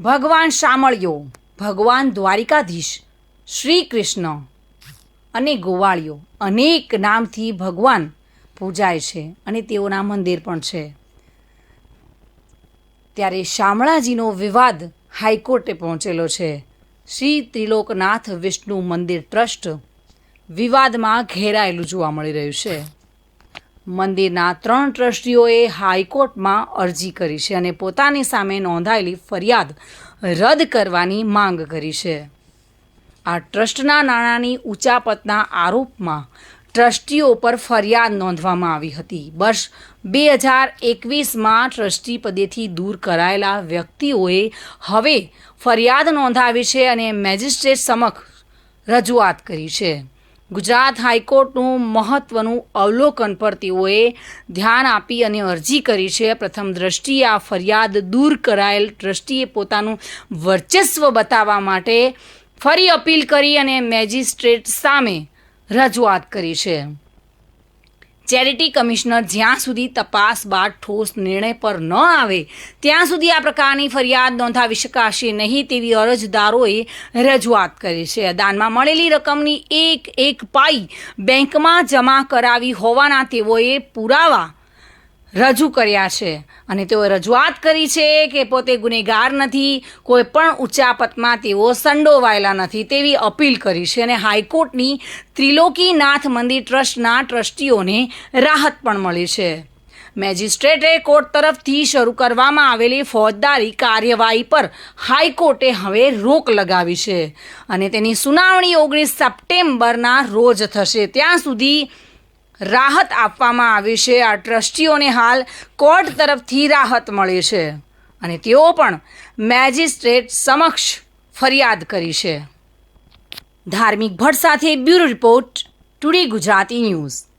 ભગવાન શામળિયો ભગવાન દ્વારિકાધીશ શ્રી કૃષ્ણ અને ગોવાળિયો અનેક નામથી ભગવાન પૂજાય છે અને તેઓના મંદિર પણ છે. ત્યારે શામળાજીનો વિવાદ હાઈકોર્ટે પહોંચેલો છે. શ્રી ત્રિલોકનાથ વિષ્ણુ મંદિર ટ્રસ્ટ વિવાદમાં ઘેરાયેલું જોવા મળી રહ્યું છે. મંદિરના ત્રણ ટ્રસ્ટીઓએ હાઈકોર્ટમાં અરજી કરી છે અને પોતાની સામે નોંધાયેલી ફરિયાદ રદ કરવાની માંગ કરી છે. આ ટ્રસ્ટના નાણાંની ઉચાપતના આરોપમાં ટ્રસ્ટીઓ પર ફરિયાદ નોંધવામાં આવી હતી. વર્ષ બે હજાર એકવીસમાં ટ્રસ્ટી પદેથી દૂર કરાયેલા વ્યક્તિઓએ હવે ફરિયાદ નોંધાવી છે અને મેજિસ્ટ્રેટ સમક્ષ રજૂઆત કરી છે. ગુજરાત હાઈકોર્ટનું મહત્વનું અવલોકન પર તેઓએ ધ્યાન આપી અને અરજી કરી છે. પ્રથમ દ્રષ્ટિએ આ ફરિયાદ દૂર કરાયેલ ટ્રસ્ટીએ પોતાનું વર્ચસ્વ બતાવવા માટે ફરી અપીલ કરી અને મેજિસ્ટ્રેટ સામે રજૂઆત કરી છે. ચેરિટી કમિશનર જ્યાં સુધી તપાસ બાદ ઠોસ નિર્ણય પર ન આવે, ત્યાં સુધી આ પ્રકારની ફરિયાદ નોંધાવી શકાશે નહીં તેવી અરજદારોએ રજૂઆત કરી છે. દાનમાં મળેલી રકમની એક એક પાઈ બેંકમાં જમા કરાવી હોવાના તેઓએ પુરાવા રજૂ કર્યા છે. અને તેઓએ રજૂઆત કરી છે કે પોતે ગુનેગાર નથી, કોઈ પણ ઉચ્ચાપતમાં તેઓ સંડોવાયેલા નથી તેવી અપીલ કરી છે અને હાઈકોર્ટની ત્રિલોકીનાથ મંદિર ટ્રસ્ટના ટ્રસ્ટીઓને રાહત પણ મળી છે. મેજિસ્ટ્રેટે કોર્ટ તરફથી શરૂ કરવામાં આવેલી ફોજદારી કાર્યવાહી પર હાઈકોર્ટે હવે રોક લગાવી છે. અને તેની સુનાવણી ઓગણીસ સપ્ટેમ્બરના રોજ થશે. ત્યાં સુધી રાહત આપવામાં આવી છે. આ ટ્રસ્ટીઓને હાલ કોર્ટ તરફથી રાહત મળી છે અને તેઓ પણ મેજિસ્ટ્રેટ સમક્ષ ફરિયાદ કરી છે. ધાર્મિક ભટ્ટ સાથે bureau report, today Gujarati news.